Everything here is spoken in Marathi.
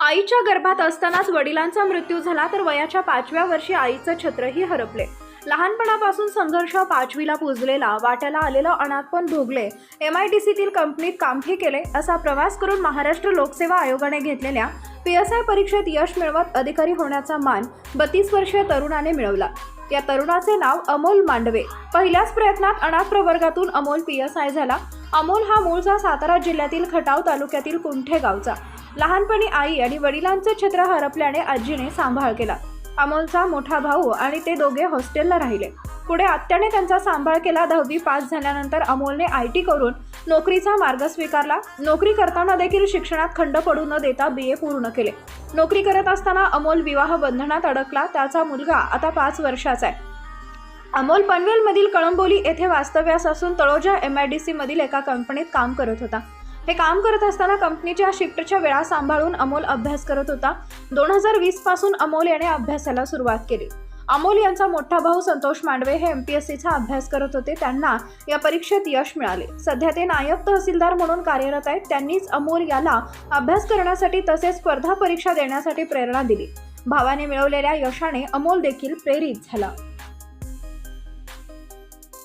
आईच्या गर्भात असतानाच वडिलांचा मृत्यू झाला तर वयाच्या पाचव्या वर्षी आईचं छत्रही हरपले. लहानपणापासून संघर्ष पाचवीला पुजलेला वाट्याला आलेलं अनाथपण भोगले एम आय टी सीतील कंपनीत कामही केले असा प्रवास करून महाराष्ट्र लोकसेवा आयोगाने घेतलेल्या पी एस आय परीक्षेत यश मिळवत अधिकारी होण्याचा मान बत्तीस वर्षीय तरुणाने मिळवला. या तरुणाचे नाव अमोल मांडवे. पहिल्याच प्रयत्नात अनाथ प्रवर्गातून अमोल पी एस आय झाला. अमोल हा मूळचा सातारा जिल्ह्यातील खटाव तालुक्यातील कुंठे गावचा. लहानपणी आई आणि वडिलांचे छत्र हरपल्याने आजीने सांभाळ केला. अमोलचा मोठा भाऊ आणि ते दोघे हॉस्टेलला राहिले. पुढे आत्याने त्यांचा सांभाळ केला. दहावी पास झाल्यानंतर अमोलने आय टी करून नोकरीचा मार्ग स्वीकारला. नोकरी करताना देखील शिक्षणात खंड पडू न देता बी ए पूर्ण केले. नोकरी करत असताना अमोल विवाह बंधनात अडकला. त्याचा मुलगा आता पाच वर्षाचा आहे. अमोल पनवेलमधील कळंबोली येथे वास्तव्यास असून तळोजा एम आय डी सीमधील एका कंपनीत काम करत होता. हे काम करत असताना कंपनीच्या शिफ्टच्या वेळा सांभाळून अमोल अभ्यास करत होता. दोन हजार वीसपासून अमोल याने अभ्यासाला सुरुवात केली. अमोल यांचा मोठा भाऊ संतोष मांडवे हे एम पी एस सीचा अभ्यास करत होते. त्यांना या परीक्षेत यश मिळाले. सध्या ते नायब तहसीलदार म्हणून कार्यरत आहेत. त्यांनीच अमोल याला अभ्यास करण्यासाठी तसेच स्पर्धा परीक्षा देण्यासाठी प्रेरणा दिली. भावाने मिळवलेल्या यशाने अमोल देखील प्रेरित झाला.